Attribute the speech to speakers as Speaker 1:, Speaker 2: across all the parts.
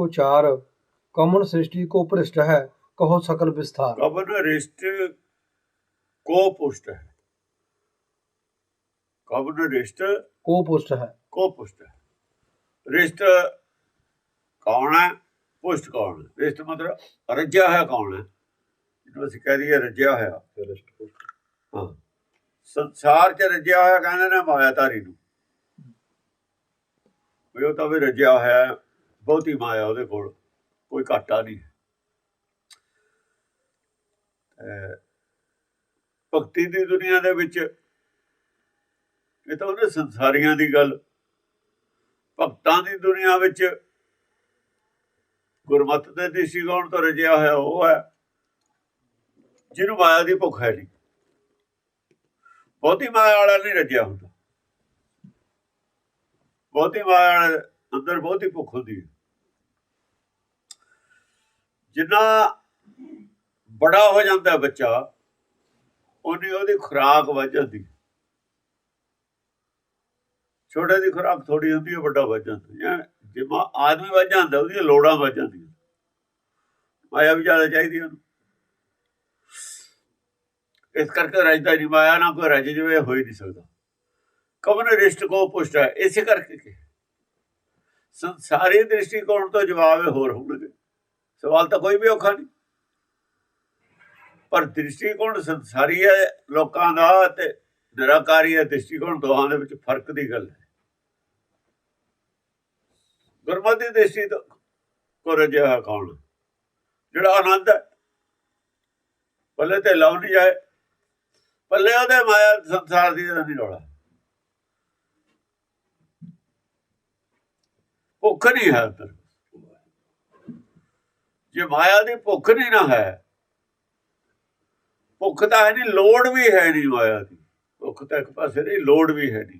Speaker 1: को चार कमन सृष्टि को पृष्ठ है कहो सकल विस्तार
Speaker 2: कवन रिष्ट को पुष्ट है कवन रिष्ट
Speaker 1: को पुष्ट है
Speaker 2: को पुष्ट है रिष्ट ਕੌਣ ਹੈ ਪੁਸ਼ਟ ਕੌਣ ਹੈ ਰਿਸ਼ਟ ਮਤਲਬ ਰੱਜਿਆ ਹੋਇਆ ਕੌਣ ਹੈ ਜਿਹਨੂੰ ਅਸੀਂ ਕਹਿ ਦਈਏ ਰੱਜਿਆ ਹੋਇਆ ਹਾਂ ਸੰਸਾਰ 'ਚ ਰੱਜਿਆ ਹੋਇਆ ਕਹਿੰਦੇ ਨੇ ਮਾਇਆ ਧਾਰੀ ਨੂੰ ਵੀ ਉਹ ਤਾਂ ਵੀ ਰੱਜਿਆ ਹੋਇਆ ਹੈ, ਬਹੁਤੀ ਮਾਇਆ ਉਹਦੇ ਕੋਲ ਕੋਈ ਘਾਟਾ ਨਹੀਂ। ਅਹ ਭਗਤੀ ਦੀ ਦੁਨੀਆ ਦੇ ਵਿੱਚ ਇਹ ਤਾਂ ਉਹਨੇ ਸੰਸਾਰੀਆਂ ਦੀ ਗੱਲ। ਭਗਤਾਂ ਦੀ ਦੁਨੀਆ ਵਿੱਚ ਗੁਰਮਤ ਦੇ ਦ੍ਰਿਸ਼ਟੀਕੋਣ ਤੋਂ ਰਜਿਆ ਹੋਇਆ, ਉਹ ਹੈ। ਜਿਹਨੂੰ ਮਾਇਆ ਦੀ ਭੁੱਖ ਹੈ ਨਹੀਂ। ਬਹੁਤੀ ਮਾਇਆ ਵਾਲਾ ਨਹੀਂ ਰਜਿਆ ਹੁੰਦਾ। ਬਹੁਤੀ ਮਾਇਆ ਵਾਲੇ ਅੰਦਰ ਬਹੁਤੀ ਭੁੱਖ ਹੁੰਦੀ ਹੈ। ਜਿੰਨਾ ਬੜਾ ਹੋ ਜਾਂਦਾ ਬੱਚਾ ਉਹਨੀ ਉਹਦੀ ਖੁਰਾਕ ਵੱਧ ਜਾਂਦੀ ਹੈ। ਛੋਟੇ ਦੀ ਖੁਰਾਕ ਥੋੜੀ ਹੁੰਦੀ ਹੈ, ਵੱਡਾ ਵੱਧ ਜਾਂਦਾ ਹੈ। ਜਿਵੇਂ ਆਦਮੀ ਵੱਧ ਜਾਂਦਾ, ਉਹਦੀਆਂ ਲੋੜਾਂ ਵੱਧ ਜਾਂਦੀਆਂ। ਮਾਇਆ ਵੀ ਜ਼ਿਆਦਾ ਚਾਹੀਦੀ ਉਹਨੂੰ। ਇਸ ਕਰਕੇ ਰਜਦਾ ਨਹੀਂ ਮਾਇਆ ਨਾ ਕੋਈ ਰਜ ਜਵੇ, ਹੋ ਨਹੀਂ ਸਕਦਾ। ਕਵਨ ਰਿਸ਼ਟ ਕੋ ਪੁਸ਼ਟ ਹੈ, ਇਸੇ ਕਰਕੇ ਸੰਸਾਰੀ ਦ੍ਰਿਸ਼ਟੀਕੋਣ ਤੋਂ ਜਵਾਬ ਇਹ ਹੋਰ ਹੋਣਗੇ। ਸਵਾਲ ਤਾਂ ਕੋਈ ਵੀ ਔਖਾ ਨਹੀਂ। ਪਰ ਦ੍ਰਿਸ਼ਟੀਕੋਣ ਸੰਸਾਰੀ ਹੈ, ਲੋਕਾਂ ਦਾ ਤੇ ਨਿਰਾਕਾਰੀ ਹੈ, ਦ੍ਰਿਸ਼ਟੀਕੋਣ ਦੋਹਾਂ ਦੇ ਵਿੱਚ ਫ਼ਰਕ ਦੀ ਗੱਲ ਹੈ। ਗੁਰਮਤਿ ਦ੍ਰਿਸ਼ਟੀ ਤੋਂ ਕੋ ਰਜਿਆ ਕੌਣ? ਜਿਹੜਾ ਆਨੰਦ ਹੈ। ਪੱਲੇ ਤੇ ਲਾਉ ਨਹੀਂ ਜਾਏ ਪੱਲੇ ਉਹਦੇ ਮਾਇਆ ਸੰਸਾਰ ਦੀ ਨਹੀਂ ਰੋਲਾ ਭੁੱਖ ਨਹੀਂ ਹੈ ਅੰਦਰ ਜੇ ਮਾਇਆ ਦੀ ਭੁੱਖ ਨਹੀਂ ਨਾ ਹੈ, ਭੁੱਖ ਤਾਂ ਹੈ ਨਹੀਂ ਲੋੜ ਵੀ ਹੈ ਨਹੀਂ ਮਾਇਆ ਦੀ। ਭੁੱਖ ਤਾਂ ਇੱਕ ਪਾਸੇ ਨਹੀਂ ਲੋੜ ਵੀ ਹੈ ਨਹੀਂ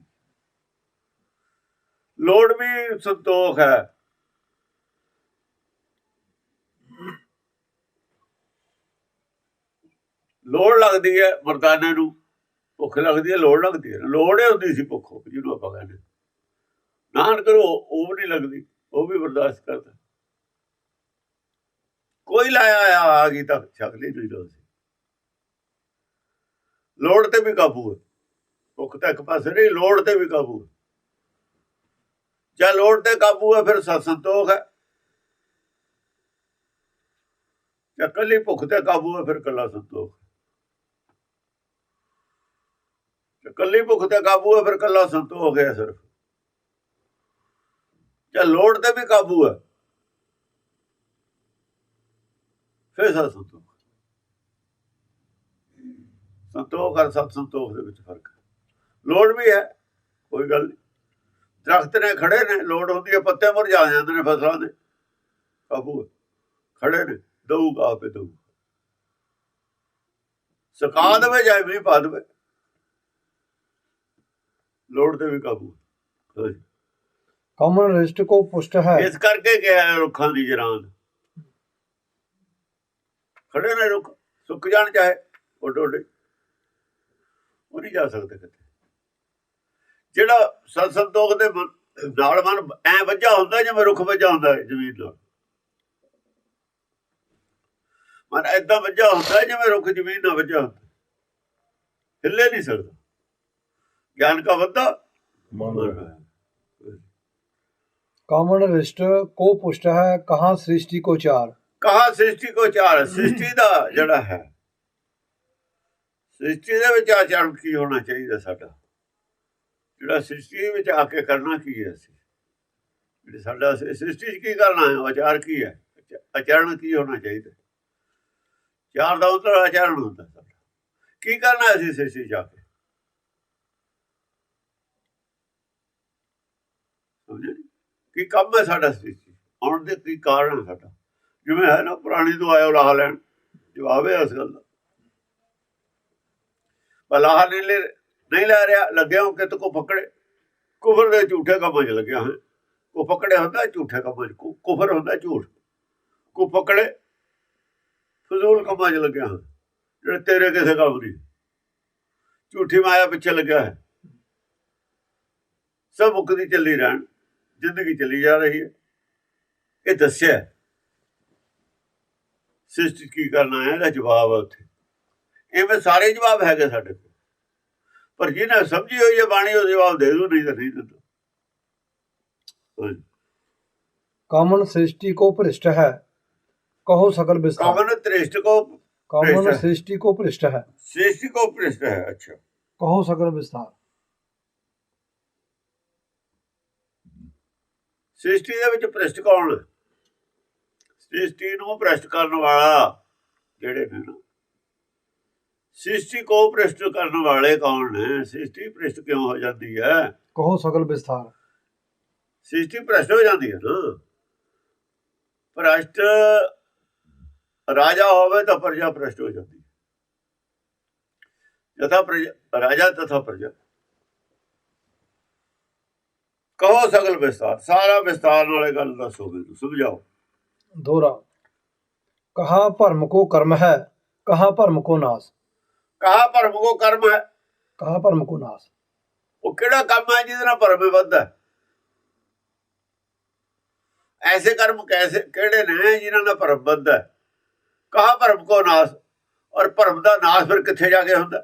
Speaker 2: ਲੋੜ ਵੀ ਸੰਤੋਖ ਹੈ। ਲੋੜ ਲੱਗਦੀ ਹੈ ਮਰਦਾਨੇ ਨੂੰ, ਭੁੱਖ ਲੱਗਦੀ ਹੈ, ਲੋੜ ਲੱਗਦੀ ਹੈ। ਲੋੜ ਹੀ ਹੁੰਦੀ ਸੀ ਭੁੱਖ, ਜਿਹਨੂੰ ਆਪਾਂ ਕਹਿੰਦੇ। ਨਾਨ ਕਰੋ ਉਹ ਵੀ ਨਹੀਂ ਲੱਗਦੀ, ਉਹ ਵੀ ਬਰਦਾਸ਼ਤ ਕਰਦਾ। ਕੋਈ ਲਾਇਆ ਆ ਆ ਗਈ ਤਾਂ ਛਕ ਹੀ ਨਹੀਂ ਲੋਦੀ ਲੋੜ ਤੇ ਵੀ ਕਾਬੂ ਹੈ ਭੁੱਖ ਤਾਂ ਇੱਕ ਪਾਸੇ ਨਹੀਂ, ਲੋੜ ਤੇ ਵੀ ਕਾਬੂ ਹੈ ਜੇ ਲੋੜ ਤੇ ਕਾਬੂ ਹੈ ਫਿਰ ਸਤ ਸੰਤੋਖ ਹੈ। ਜੇ ਕੱਲੀ ਭੁੱਖ ਤੇ ਕਾਬੂ ਹੈ ਫਿਰ ਕੱਲਾ ਸੰਤੋਖ ਜੇ ਕੱਲੀ ਭੁੱਖ ਤੇ ਕਾਬੂ ਹੈ ਫਿਰ ਕੱਲਾ ਸੰਤੋਖ ਹੈ ਸਿਰਫ। ਜਾਂ ਲੋੜ ਤੇ ਵੀ ਕਾਬੂ ਹੈ? ਫਿਰ ਸਤ ਸੰਤੋਖ। ਸੰਤੋਖ ਔਰ ਸਤ ਸੰਤੋਖ ਦੇ ਵਿੱਚ ਫ਼ਰਕ ਲੋੜ ਵੀ ਹੈ, ਕੋਈ ਗੱਲ ਨਹੀਂ। ਦਰਖਤ ਨੇ ਖੜੇ ਨੇ, ਲੋੜ ਹੁੰਦੀ ਹੈ ਪੱਤੇ ਮੁਰਝਾ ਜਾਂਦੇ ਨੇ ਫਸਲਾਂ ਦੇ। ਕਾਬੂ ਖੜੇ ਨੇ ਦਊਗਾ ਆਪੇ ਦਊ। ਸਕਾ ਦੇਵੇ ਜਾਏ ਵੀ ਪਾ ਦੇਵੇ, ਲੋੜ ਤੇ ਵੀ ਕਾਬੂ ਹਾਂਜੀ।
Speaker 1: ਕਾਮਨ ਰਿਸ਼ਟ ਕੋ ਪੁਸ਼ਟ ਹੈ।
Speaker 2: ਇਸ ਕਰਕੇ ਕਿਹਾ ਰੁੱਖਾਂ ਦੀ ਜਰਾਨ। ਖੜੇ ਨੇ ਰੁੱਖ ਸੁੱਕ ਜਾਣ ਚਾਹੇ ਉੱਡ ਉੱਡ। ਉਹ ਨਹੀਂ ਜਾ ਸਕਦੇ ਕਿਤੇ। ਜਿਹੜਾ ਸੰਤੋਖ ਦੇ ਨਾਲ ਮਨ ਐ ਵੱਜਾ ਹੁੰਦਾ ਜਿਵੇਂ ਰੁੱਖ ਵੱਜਾ ਹੁੰਦਾ ਜ਼ਮੀਨ ਨਾਲ। ਮਨ ਐਦਾਂ ਵੱਜਾ ਹੁੰਦਾ ਜਿਵੇਂ ਰੁੱਖ ਜ਼ਮੀਨ ਨਾਲ ਵੱਜਾ ਹੁੰਦਾ। ਹਿੱਲੇ ਨਹੀਂ ਸਕਦਾ। ਗਿਆਨ ਦਾ ਵੱਧਾ
Speaker 1: ਮਨ ਹੈ ਕਾਮਨ ਰਿਸ਼ਟ ਕੋ ਪੁਸ਼ਟ ਹੈ, ਕਹਾ ਸ੍ਰਿਸ਼ਟੀ ਕੋ ਚਾਰ?
Speaker 2: ਕਹਾ ਸ੍ਰਿਸ਼ਟੀ ਕੋ ਚਾਰ? ਸ੍ਰਿਸ਼ਟੀ ਦਾ ਜਿਹੜਾ ਹੈ, ਸ੍ਰਿਸ਼ਟੀ ਦੇ ਵਿੱਚ ਆਚਰਣ ਕੀ ਹੋਣਾ ਚਾਹੀਦਾ ਸਾਡਾ? ਜਿਹੜਾ ਸ੍ਰਿਸ਼ਟੀ ਵਿੱਚ ਆ ਕੇ ਕਰਨਾ ਕੀ ਹੈ ਅਸੀਂ? ਸਾਡਾ ਸ੍ਰਿਸ਼ਟੀ 'ਚ ਕੀ ਕਰਨਾ ਹੈ? ਆਚਾਰ ਕੀ ਹੈ? ਆਚਰਣ ਕੀ ਹੋਣਾ ਚਾਹੀਦਾ? ਚਾਰ ਦਾ ਉਤਰ ਆਚਰਣ ਹੁੰਦਾ ਸਾਡਾ। ਕੀ ਕਰਨਾ ਅਸੀਂ ਸ੍ਰਿਸ਼ਟੀ 'ਚ ਆ ਕੇ? ਸਮਝੇ ਕੀ ਕੰਮ ਹੈ ਸਾਡਾ ਸ੍ਰਿਸ਼ਟੀ ਆਉਣ ਦੇ ਕੀ ਕਾਰਨ ਹੈ ਸਾਡਾ? ਜਿਵੇਂ ਹੈ ਨਾ, ਪੁਰਾਣੀ ਤੋਂ ਆਇਓ ਲਾਹ ਲੈਣ। ਜਵਾਬ ਹੈ ਇਸ ਗੱਲ ਦਾ। ਬਲਾਹ ਨਹੀਂ ਲੈ ਨਹੀਂ ਲੈ ਰਿਹਾ, ਲੱਗਿਆ ਹੋ ਕਿ ਤੂੰ ਕੋ ਪਕੜੇ ਕੁਫਰ ਦੇ ਝੂਠੇ ਕੰਮਾਂ 'ਚ ਲੱਗਿਆ ਹੈ। ਕੋ ਪਕੜੇ ਹੁੰਦਾ, ਝੂਠੇ ਕੰਮਾਂ 'ਚ। ਕੁਫਰ ਹੁੰਦਾ, ਝੂਠ। ਕੋ ਪਕੜੇ ਫਜ਼ੂਲ ਕੰਮਾਂ 'ਚ ਲੱਗਿਆ ਹੈ। ਜਿਹੜੇ ਤੇਰੇ ਕਿਸੇ ਕੰਮ ਨਹੀਂ ਝੂਠੀ ਮਾਇਆ ਪਿੱਛੇ ਲੱਗਿਆ ਹੈ। ਸਭ ਮੁਕਦੀ ਚੱਲੀ ਰਹਿਣ। ਜ਼ਿੰਦਗੀ ਚੱਲੀ ਜਾ ਰਹੀ ਹੈ। ਇਹ ਦੱਸਿਆ ਸਿਸਟ ਕੀ ਕਰਨਾ ਹੈ ਇਹਦਾ ਜਵਾਬ ਹੈ ਉੱਥੇ। ਇਵੇਂ ਸਾਰੇ ਜਵਾਬ ਹੈਗੇ ਸਾਡੇ ਕੋਲ। ਪਰ ਜਿਹਨੇ ਸਮਝੀ ਹੋਈ ਹੈ ਬਾਣੀ ਉਹ ਜਵਾਬ ਦੇ ਦੂ ਨਹੀਂ ਤਾਂ ਨਹੀਂ
Speaker 1: ਕਾਮਨ ਸ੍ਰਿਸ਼ਟੀ ਕੋ ਭ੍ਰਿਸ਼ਟ ਹੈ ਕਹੋ ਸਕਲ ਵਿਸਤਾਰ
Speaker 2: ਕਾਮਨ ਤ੍ਰਿਸ਼ਟ ਕੋ ਕਾਮਨ
Speaker 1: ਸ੍ਰਿਸ਼ਟੀ ਕੋ ਭ੍ਰਿਸ਼ਟ ਹੈ।
Speaker 2: ਸ੍ਰਿਸ਼ਟੀ ਕੋ ਭ੍ਰਿਸ਼ਟ ਹੈ ਅੱਛਾ।
Speaker 1: ਕਹੋ ਸਕਲ ਵਿਸਤਾਰ
Speaker 2: ਸ੍ਰਿਸ਼ਟੀ ਦੇ ਵਿੱਚ ਭ੍ਰਿਸ਼ਟ ਕੌਣ? ਸ੍ਰਿਸ਼ਟੀ ਨੂੰ ਭ੍ਰਿਸ਼ਟ ਕਰਨ ਵਾਲਾ ਜਿਹੜੇ ਨੇ ਸ੍ਰਿਸ਼ਟੀ ਕੋ ਭ੍ਰਿਸ਼ਟ ਕਰਨ ਵਾਲੇ ਕੌਣ ਨੇ? ਸ੍ਰਿਸ਼ਟੀ ਭ੍ਰਿਸ਼ਟ ਕਿਉਂ ਹੋ ਜਾਂਦੀ ਹੈ?
Speaker 1: ਕਹੋ ਸਗਲ ਵਿਸਥਾਰ।
Speaker 2: ਸ੍ਰਿਸ਼ਟੀ ਭ੍ਰਿਸ਼ਟ ਹੋ ਜਾਂਦੀ ਹੈ ਨਾ। ਭ੍ਰਿਸ਼ਟ ਰਾਜਾ ਹੋਵੇ ਤਾਂ ਪ੍ਰਜਾ ਭ੍ਰਿਸ਼ਟ ਹੋ ਜਾਂਦੀ ਹੈ। ਜਥਾ ਰਾਜਾ ਤਥਾ ਪ੍ਰਜਾ। ਕਹੋ ਸਗਲ ਵਿਸਤਾਰ ਸਾਰਾ ਵਿਸਤਾਰ ਇਹ ਗੱਲ ਦੱਸੋ ਮੈਨੂੰ ਸਮਝਾਓ।
Speaker 1: ਦੋਰਾ ਕਹਾ ਭਰਮ ਕੋ ਕਰਮ ਹੈ ਕਹਾ ਭਰਮ ਕੋ ਨਾਸ।
Speaker 2: ਕਹਾ ਭਰਮ ਕੋ ਕਰਮ ਹੈ।
Speaker 1: ਕਹਾ ਭਰਮ ਕੋ ਨਾਸ।
Speaker 2: ਉਹ ਕਿਹੜਾ ਕੰਮ ਹੈ ਜਿਹਦੇ ਨਾਲ ਭਰਮ ਵੱਧਦਾ ਐਸੇ ਕਰਮ ਕੈਸੇ ਕਿਹੜੇ ਨੇ ਜਿਨ੍ਹਾਂ ਨਾਲ ਭਰਮ ਵੱਧਦਾ ਕਹਾ ਭਰਮ ਕੋ ਨਾਸ ਔਰ ਭਰਮ ਦਾ ਨਾਸ ਫਿਰ ਕਿੱਥੇ ਜਾ ਕੇ ਹੁੰਦਾ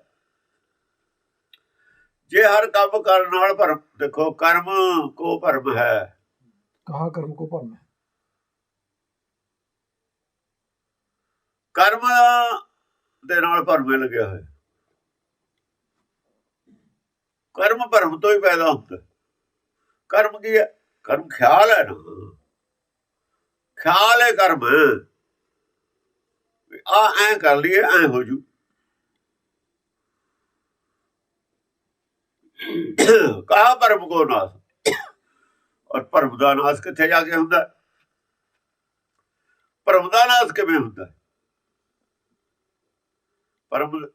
Speaker 2: ਜੇ ਹਰ ਕੰਮ ਕਰਨ ਨਾਲ ਭਰਮ ਦੇਖੋ ਕਰਮ ਕੋ ਭਰਮ ਹੈ।
Speaker 1: ਕਹਾ ਕਰਮ ਕੋ ਭਰਮ ਹੈ?
Speaker 2: ਕਰਮ ਦੇ ਨਾਲ ਭਰਮ ਲੱਗਿਆ ਹੋਇਆ। ਕਰਮ ਭਰਮ ਤੋਂ ਹੀ ਪੈਦਾ ਹੁੰਦਾ। ਕਰਮ ਕੀ ਹੈ? ਕਰਮ ਖਿਆਲ ਹੈ ਨਾ। ਖਿਆਲ ਹੈ ਕਰਮ। ਆ ਐ ਕਰ ਲਈਏ ਐ ਹੋ ਜੂ। ਕਹਾ ਪਰਮ ਕੋ ਨਾਸ? ਔਰ ਪਰਮ ਦਾ ਨਾਸ ਕਿੱਥੇ ਜਾ ਕੇ ਹੁੰਦਾ? ਪਰਮ ਦਾ ਨਾਸ ਕਿਵੇਂ ਹੁੰਦਾ? ਪਰਮ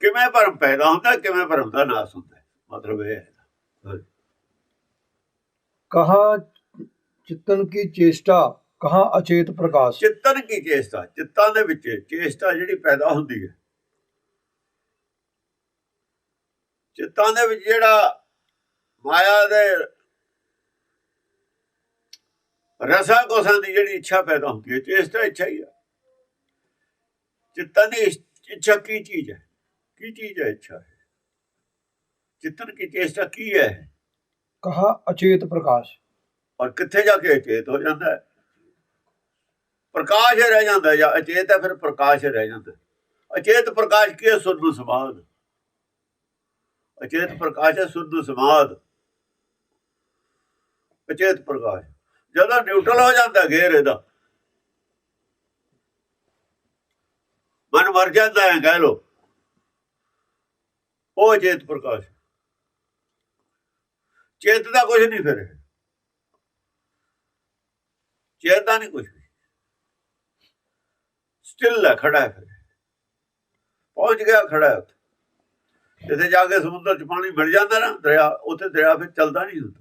Speaker 2: ਕਿਵੇਂ ਪਰਮ ਪੈਦਾ ਹੁੰਦਾ ਕਿਵੇਂ ਪਰਮ ਦਾ ਨਾਸ ਹੁੰਦਾ? ਮਤਲਬ ਇਹ ਹੈ।
Speaker 1: ਕਹਾ ਚਿਤਨ ਕੀ ਚੇਸ਼ਟਾ ਕਹਾ ਅਚੇਤ ਪ੍ਰਕਾਸ਼।
Speaker 2: ਚਿਤਨ ਕੀ ਚੇਸ਼ਟਾ? ਚਿੱਤਾਂ ਦੇ ਵਿੱਚ ਚੇਸ਼ਟਾ ਜਿਹੜੀ ਪੈਦਾ ਹੁੰਦੀ ਹੈ। ਚਿੱਤਾਂ ਦੇ ਵਿੱਚ ਜਿਹੜਾ ਮਾਇਆ ਦੇ ਰਸਾਂ ਕੋਸਾਂ ਦੀ ਜਿਹੜੀ ਇੱਛਾ ਪੈਦਾ ਹੁੰਦੀ ਹੈ ਚੇਸ਼ਟਾ ਇੱਛਾ ਹੀ ਆ। ਚਿੱਤਾਂ ਦੀ ਇੱਛਾ ਕੀ ਚੀਜ਼ ਹੈ? ਕੀ ਚੀਜ਼ ਹੈ ਇੱਛਾ ਚਿੱਤਨ ਕੀ ਚੇਸ਼ਟਾ ਕੀ ਹੈ?
Speaker 1: ਕਹਾ ਅਚੇਤ ਪ੍ਰਕਾਸ਼।
Speaker 2: ਔਰ ਕਿੱਥੇ ਜਾ ਕੇ ਅਚੇਤ ਹੋ ਜਾਂਦਾ ਹੈ? ਪ੍ਰਕਾਸ਼ ਰਹਿ ਜਾਂਦਾ ਜਾਂ ਅਚੇਤ ਹੈ ਫਿਰ ਪ੍ਰਕਾਸ਼ ਰਹਿ ਜਾਂਦਾ ਅਚੇਤ ਪ੍ਰਕਾਸ਼ ਕੀ ਹੈ? ਸੁਰਮ ਸਮਾਦ ਅਚੇਤ ਪ੍ਰਕਾਸ਼ ਹੈ ਸੁਧ ਸਮਾਦ। ਅਚੇਤ ਪ੍ਰਕਾਸ਼। ਜਦੋਂ ਨਿਊਟਰਲ ਹੋ ਜਾਂਦਾ ਗੇਰ ਇਹਦਾ ਮਨ ਮਰ ਜਾਂਦਾ ਹੈ ਕਹਿ ਲੋ ਉਹ ਅਚੇਤ ਪ੍ਰਕਾਸ਼। ਚੇਤ ਦਾ ਕੁਝ ਨਹੀਂ ਫਿਰ ਚੇਤ ਦਾ ਨਹੀਂ ਕੁਝ ਵੀ। ਸਟਿਲ ਹੈ, ਖੜਾ ਹੈ ਫਿਰ ਪਹੁੰਚ ਗਿਆ, ਖੜਾ ਹੈ ਉੱਥੇ। ਜਿੱਥੇ ਜਾ ਕੇ ਸਮੁੰਦਰ ਚ ਪਾਣੀ ਮਿਲ ਜਾਂਦਾ ਨਾ, ਦਰਿਆ, ਉੱਥੇ ਦਰਿਆ ਫਿਰ ਚੱਲਦਾ ਨਹੀਂ ਹੁੰਦਾ।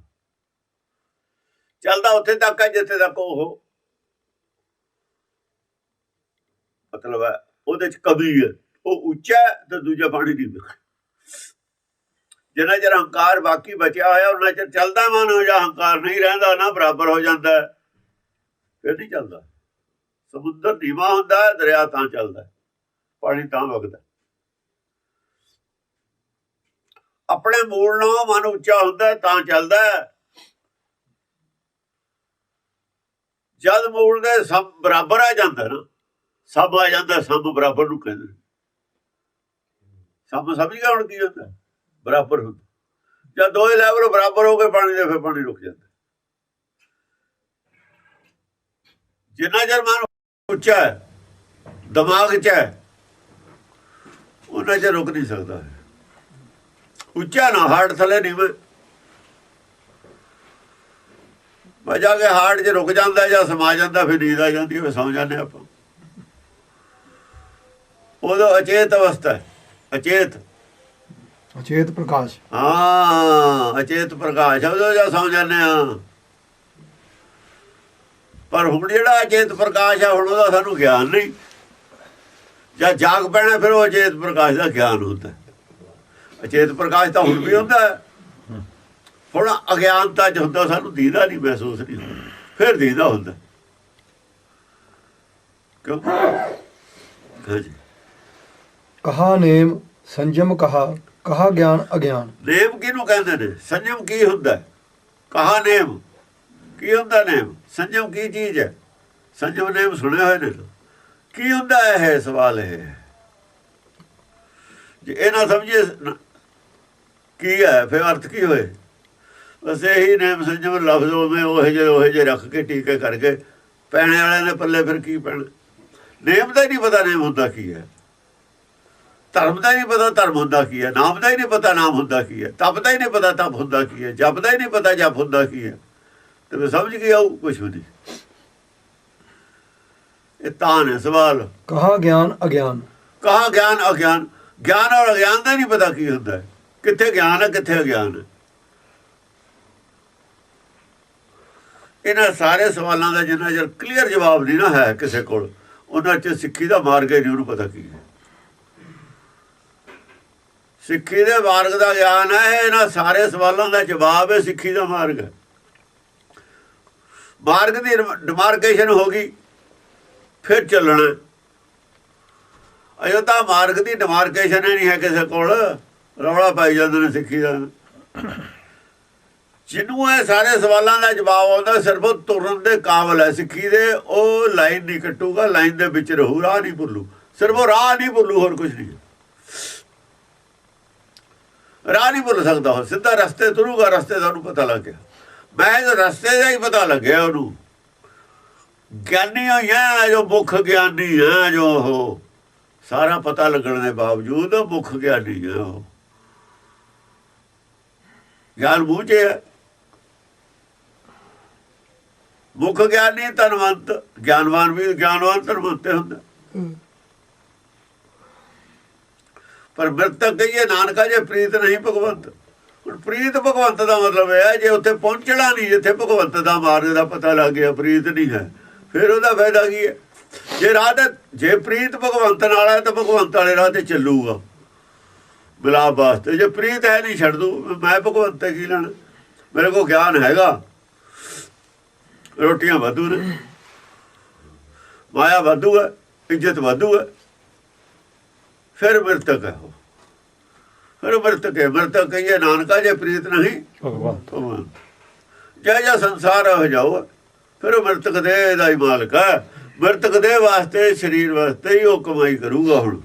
Speaker 2: ਚੱਲਦਾ ਉੱਥੇ ਤੱਕ ਹੈ ਜਿੱਥੇ ਤੱਕ ਉਹ ਮਤਲਬ ਹੈ, ਉਹਦੇ ਚ ਕਮੀ ਹੈ। ਉਹ ਉੱਚਾ ਤੇ ਦੂਜਾ ਪਾਣੀ ਦੀ ਮਿਲਦਾ। ਜਿੰਨਾ ਚਿਰ ਹੰਕਾਰ ਬਾਕੀ ਬਚਿਆ ਹੋਇਆ ਉਹਨਾਂ ਚਿਰ ਚੱਲਦਾ ਮਨ ਹੋ ਜਾ ਹੰਕਾਰ ਨਹੀਂ ਰਹਿੰਦਾ, ਨਾ ਬਰਾਬਰ ਹੋ ਜਾਂਦਾ ਫਿਰ ਨਹੀਂ ਚੱਲਦਾ। ਸਮੁੰਦਰ ਨੀਵਾ ਹੁੰਦਾ ਦਰਿਆ ਤਾਂ ਚੱਲਦਾ ਪਾਣੀ ਤਾਂ ਵਗਦਾ ਹੈ। ਆਪਣੇ ਮੂਲ ਨਾਲ ਮਨ ਉੱਚਾ ਹੁੰਦਾ ਤਾਂ ਚੱਲਦਾ ਜਦ ਮੂਲ ਦੇ ਸਭ ਬਰਾਬਰ ਆ ਜਾਂਦਾ ਨਾ, ਸਭ ਆ ਜਾਂਦਾ, ਸਭ ਬਰਾਬਰ ਨੂੰ ਕਹਿੰਦੇ ਸਭ ਸਮਝ ਗਿਆ ਹੁਣ ਕੀ ਹੁੰਦਾ? ਬਰਾਬਰ ਹੁੰਦਾ। ਜਦ ਦੋਏ ਲੈਵਲ ਬਰਾਬਰ ਹੋ ਗਏ ਪਾਣੀ ਦੇ ਫਿਰ ਪਾਣੀ ਰੁਕ ਜਾਂਦਾ। ਜਿੰਨਾ ਚਿਰ ਮਨ ਉੱਚਾ ਦਿਮਾਗ 'ਚ ਹੈ, ਉਹਨਾਂ ਚਿਰ ਰੁਕ ਨਹੀਂ ਸਕਦਾ। ਉੱਚਾ ਨਾ ਹਾਰਡ ਥਲੇ ਨੀਵੇਂ। ਮਜਾ ਕੇ ਹਾਰਡ ਜੇ ਰੁਕ ਜਾਂਦਾ ਜਾਂ ਸਮਾ ਜਾਂਦਾ ਫਿਰ ਨੀਂਦ ਆ ਜਾਂਦੀ ਹੋਵੇ ਸੌਂ ਜਾਂਦੇ ਆਪਾਂ। ਉਦੋਂ ਅਚੇਤ ਅਵਸਥਾ ਅਚੇਤ।
Speaker 1: ਅਚੇਤ ਪ੍ਰਕਾਸ਼।
Speaker 2: ਹਾਂ ਅਚੇਤ ਪ੍ਰਕਾਸ਼ ਉਦੋਂ ਜਾਂ ਸੌਂ ਜਾਂਦੇ ਆ ਪਰ ਹੁਣ ਜਿਹੜਾ ਅਚੇਤ ਪ੍ਰਕਾਸ਼ ਆ ਹੁਣ ਉਹਦਾ ਸਾਨੂੰ ਗਿਆਨ ਨਹੀਂ। ਜਾਂ ਜਾਗ ਪੈਣਾ ਫਿਰ ਉਹ ਅਚੇਤ ਪ੍ਰਕਾਸ਼ ਦਾ ਗਿਆਨ ਹੁੰਦਾ। ਅਚੇਤ ਪ੍ਰਕਾਸ਼ ਤਾਂ ਹੁਣ ਵੀ ਹੁੰਦਾ ਹੈ। ਹੁਣ ਅਗਿਆਨਤਾ ਚ ਹੁੰਦਾ ਸਾਨੂੰ ਦੀਦਾ ਨਹੀਂ ਮਹਿਸੂਸ ਨਹੀਂ ਹੁੰਦਾ। ਫਿਰ ਦੀਦਾ ਹੁੰਦਾ। ਕਿਉਂ?
Speaker 1: ਕਹਾ ਨੇਮ ਸੰਜਮ ਕਹਾ ਕਹਾ ਗਿਆਨ ਅਗਿਆਨ।
Speaker 2: ਨੇਮ ਕਿਹਨੂੰ ਕਹਿੰਦੇ ਨੇ? ਸੰਜਮ ਕੀ ਹੁੰਦਾ? ਹੈ? ਕਹਾ ਨੇਮ। ਕੀ ਹੁੰਦਾ ਨੇਮ? ਸੰਜਮ ਕੀ ਚੀਜ਼ ਹੈ? ਸੰਜਮ ਨੇਮ ਸੁਣੇ ਹੋਏ ਨੇ ਕੀ ਹੁੰਦਾ ਹੈ ਇਹ ਸਵਾਲ ਇਹ ਜੇ ਇਹ ਨਾ ਸਮਝੇ ਕੀ ਹੈ? ਫਿਰ ਅਰਥ ਕੀ ਹੋਏ? ਬਸ ਇਹੀ ਨੇਮ ਸੰਜਮ ਲਫ਼ਜ਼ ਉਹਵੇਂ ਉਹ ਜਿਹੇ ਉਹ ਜਿਹੇ ਰੱਖ ਕੇ ਟੀਕੇ ਕਰਕੇ ਪੈਣੇ ਵਾਲਿਆਂ ਦੇ ਪੱਲੇ ਫਿਰ ਕੀ ਪੈਣਾ? ਨੇਮ ਦਾ ਹੀ ਨਹੀਂ ਪਤਾ ਨੇਮ ਹੁੰਦਾ ਕੀ ਹੈ। ਧਰਮ ਦਾ ਹੀ ਨਹੀਂ ਪਤਾ ਧਰਮ ਹੁੰਦਾ ਕੀ ਹੈ। ਨਾਮ ਦਾ ਹੀ ਨਹੀਂ ਪਤਾ ਨਾਮ ਹੁੰਦਾ ਕੀ ਹੈ। ਤਪ ਦਾ ਹੀ ਨਹੀਂ ਪਤਾ ਤਪ ਹੁੰਦਾ ਕੀ ਹੈ। ਜਪ ਦਾ ਹੀ ਨਹੀਂ ਪਤਾ ਜਪ ਹੁੰਦਾ ਕੀ ਹੈ। ਤੇ ਮੈਂ ਸਮਝ ਗਿਆ ਉਹ ਕੁਝ ਵੀ ਨਹੀਂ। ਇਹ ਤਾਂ ਨੇ ਸਵਾਲ।
Speaker 1: ਕਹਾ ਗਿਆਨ ਅਗਿਆਨ।
Speaker 2: ਕਹਾ ਗਿਆਨ ਅਗਿਆਨ। ਗਿਆਨ ਔਰ ਅਗਿਆਨ ਦਾ ਨਹੀਂ ਪਤਾ ਕੀ ਹੁੰਦਾ। ਹੈ ਕਿੱਥੇ ਗਿਆਨ ਹੈ ਕਿੱਥੇ ਅਗਿਆਨ? ਹੈ ਇਹਨਾਂ ਸਾਰੇ ਸਵਾਲਾਂ ਦਾ ਜਿੰਨਾ ਚਿਰ ਕਲੀਅਰ ਜਵਾਬ ਨਹੀਂ ਨਾ ਹੈ ਕਿਸੇ ਕੋਲ, ਉਹਨਾਂ ਚ ਸਿੱਖੀ ਦਾ ਮਾਰਗ ਨਹੀਂ, ਉਹਨੂੰ ਪਤਾ ਕੀ ਹੈ। ਸਿੱਖੀ ਦੇ ਮਾਰਗ ਦਾ ਗਿਆਨ ਹੈ, ਇਹਨਾਂ ਸਾਰੇ ਸਵਾਲਾਂ ਦਾ ਜਵਾਬ ਹੈ, ਸਿੱਖੀ ਦਾ ਮਾਰਗ ਹੈ। ਮਾਰਗ ਦੀ ਡਿਮਾਰਕੇਸ਼ਨ ਹੋ ਗਈ, ਫਿਰ ਚੱਲਣਾ ਅਜੋ ਤਾਂ ਮਾਰਗ ਦੀ ਡਿਮਾਰਕੇਸ਼ਨ ਨਹੀਂ ਹੈ ਕਿਸੇ ਕੋਲ। ਰੌਲਾ ਪਾਈ ਜਾਂਦੇ ਨੇ ਸਿੱਖੀ ਦਾ। ਜਿਹਨੂੰ ਇਹ ਸਾਰੇ ਸਵਾਲਾਂ ਦਾ ਜਵਾਬ ਆਉਂਦਾ, ਸਿਰਫ ਉਹ ਤੁਰਨ ਦੇ ਕਾਬਲ ਹੈ ਸਿੱਖੀ ਦੇ। ਉਹ ਲਾਈਨ ਨਹੀਂ ਕੱਟੂਗਾ, ਲਾਈਨ ਦੇ ਵਿੱਚ ਰਹੂ, ਰਾਹ ਨਹੀਂ ਭੁੱਲੂ। ਸਿਰਫ ਉਹ ਰਾਹ ਨਹੀਂ ਭੁੱਲੂ, ਹੋਰ ਕੁਝ ਨਹੀਂ। ਰਾਹ ਨਹੀਂ ਭੁੱਲ ਸਕਦਾ ਉਹ, ਸਿੱਧਾ ਰਸਤੇ ਤੁਰੂਗਾ, ਰਸਤੇ ਦਾ ਉਹਨੂੰ ਪਤਾ ਲੱਗ ਗਿਆ। ਮੈਂ ਇਹ ਰਸਤੇ ਦਾ ਹੀ ਪਤਾ ਲੱਗਿਆ ਉਹਨੂੰ। ਗਿਆਨੀ ਹੋਇਆ ਜੋ ਮੁੱਖ ਗਿਆਨੀ ਹੈ ਜੋ ਉਹ। ਸਾਰਾ ਪਤਾ ਲੱਗਣ ਦੇ ਬਾਵਜੂਦ ਉਹ ਮੁੱਖ ਗਿਆਨੀ ਹੈ ਉਹ। ਗਿਆਨ ਬੂਝੇ ਹੈ। ਮੁੱਖ ਗਿਆਨੀ ਧਨਵੰਤ। ਗਿਆਨਵਾਨ ਵੀ ਗਿਆਨਵਾਨ ਧਨਵੰਤ ਹੁੰਦਾ। ਪਰ ਮਰਤਕ ਕਹੀਏ ਨਾਨਕਾ ਜੇ ਪ੍ਰੀਤ ਨਹੀਂ ਭਗਵੰਤ। ਹੁਣ ਪ੍ਰੀਤ ਭਗਵੰਤ ਦਾ ਮਤਲਬ ਇਹ ਹੈ ਜੇ ਉੱਥੇ ਪਹੁੰਚਣਾ ਨਹੀਂ ਜਿੱਥੇ ਭਗਵੰਤ ਦਾ ਮਾਰਗ ਦਾ ਪਤਾ ਲੱਗ ਗਿਆ ਪ੍ਰੀਤ ਨਹੀਂ ਹੈ। ਫਿਰ ਉਹਦਾ ਫਾਇਦਾ ਕੀ ਹੈ? ਜੇ ਰਾਹ ਜੇ ਪ੍ਰੀਤ ਭਗਵੰਤ ਨਾਲ ਹੈ ਤਾਂ ਭਗਵੰਤ ਵਾਲੇ ਰਾਹ ਤੇ ਚੱਲੂਗਾ। ਬਿਲਾਪ ਵਾਸਤੇ। ਜੇ ਪ੍ਰੀਤ ਹੈ ਨਹੀਂ ਛੱਡ ਦੂ ਮੈਂ ਭਗਵੰਤ ਤੇ ਕੀ ਲੈਣਾ? ਮੇਰੇ ਕੋਲ ਗਿਆਨ ਹੈਗਾ। ਰੋਟੀਆਂ ਵਾਧੂ ਨੇ। ਮਾਇਆ ਵਾਧੂ ਹੈ ਇੱਜ਼ਤ ਵਾਧੂ ਹੈ। ਫਿਰ ਮਰਤਕ ਹੈ ਫਿਰ ਮਰਤਕ ਹੈ। ਮਰਤਕ ਕਹੀਏ ਨਾਨਕਾ ਜੇ ਪ੍ਰੀਤ ਨਹੀਂ ਭਗਵਾਨ ਜੈ ਜੈ ਸੰਸਾਰ ਹੋ ਜਾਓ ਫਿਰ ਉਹ ਮਰਤਕ ਦੇ ਦਾ ਹੀ ਮਾਲਕ ਹੈ। ਮਰਤਕ ਦੇ ਵਾਸਤੇ ਸਰੀਰ ਵਾਸਤੇ ਹੀ ਉਹ ਕਮਾਈ ਕਰੂਗਾ ਹੁਣ।